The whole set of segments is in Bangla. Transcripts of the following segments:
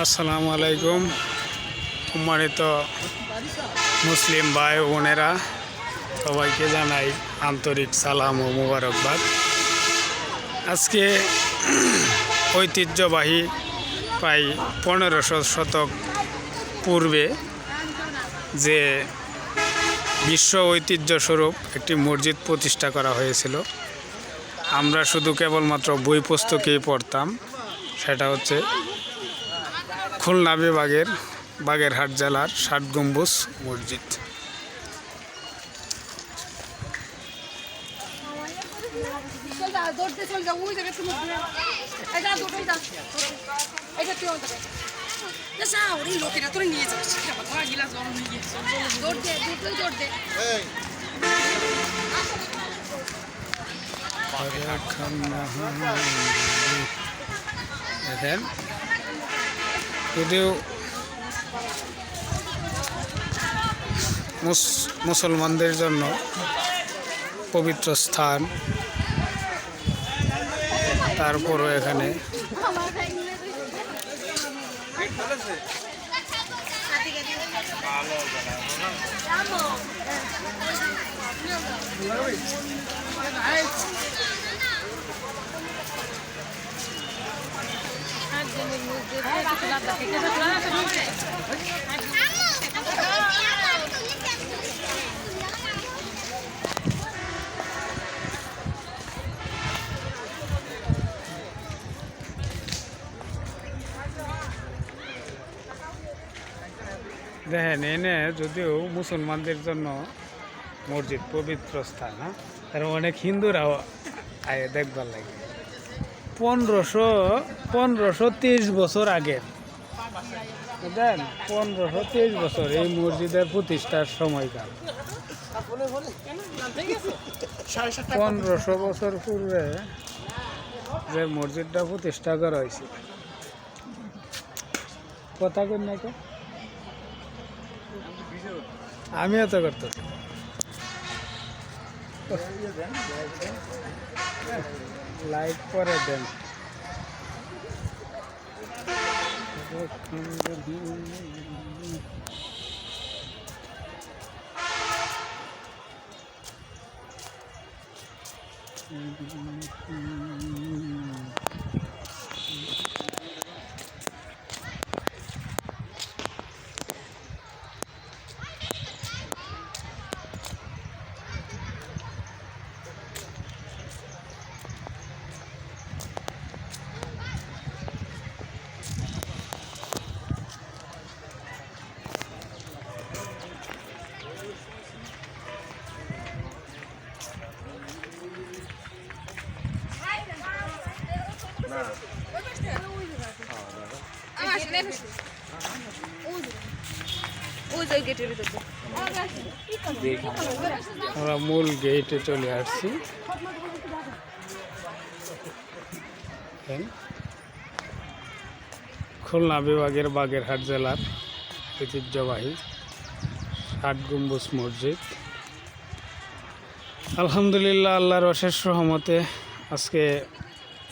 আসসালামু আলাইকুম। সম্মানিত মুসলিম ভাই বোনেরা, সবাইকে জানাই আন্তরিক সালাম ও মুবারকবাদ। আজকে ঐতিহ্যবাহী প্রায় পনেরোশো শতক পূর্বে যে বিশ্ব ঐতিহ্যস্বরূপ একটি মসজিদ প্রতিষ্ঠা করা হয়েছিল। আমরা শুধু কেবলমাত্র বই পুস্তকেই পড়তাম, সেটা হচ্ছে খুলনা বিভাগের বাগেরহাট জেলার ষাট গম্বুজ মসজিদ। দেখেন যদিও মুস- মুসলমানদের জন্য পবিত্র স্থান। তারপরও এখানে দেখেন, এনে যদিও মুসলমানদের জন্য মসজিদ পবিত্র স্থান হ্যাঁ? অনেক হিন্দুরাও আয় দেখবার লাগে। পনেরোশো পনেরোশো তেইশ বছর আগে। বুঝলেন পনেরোশো তেইশ বছর এই মসজিদের প্রতিষ্ঠার সময়কাল। পনেরোশো বছর পূর্বে যে মসজিদটা প্রতিষ্ঠা করা হয়েছে। কথা কই না কে? আমিও তো করতে লাইক করে দেন। আমার সামনে আমরা মূল গেটে চলে আসছি। খুলনা বিভাগের বাগেরহাট জেলার ঐতিহ্যবাহী ষাট গম্বুজ মসজিদ। আলহামদুলিল্লাহ, আল্লাহর অশেষ রহমতে আজকে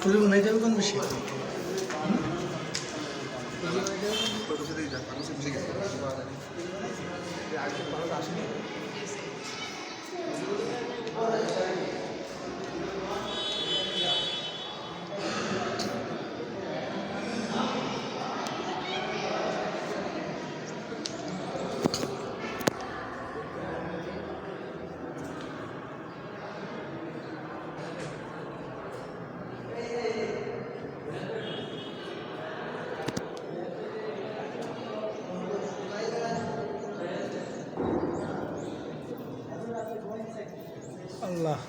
তুই নাই যাবে কোন বেশি আল্লাহ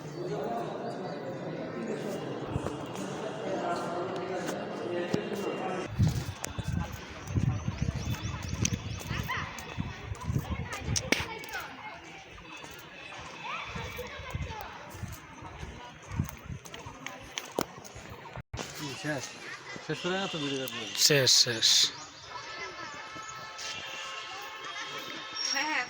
শেষ? শেষ হ্যাঁ হ্যাঁ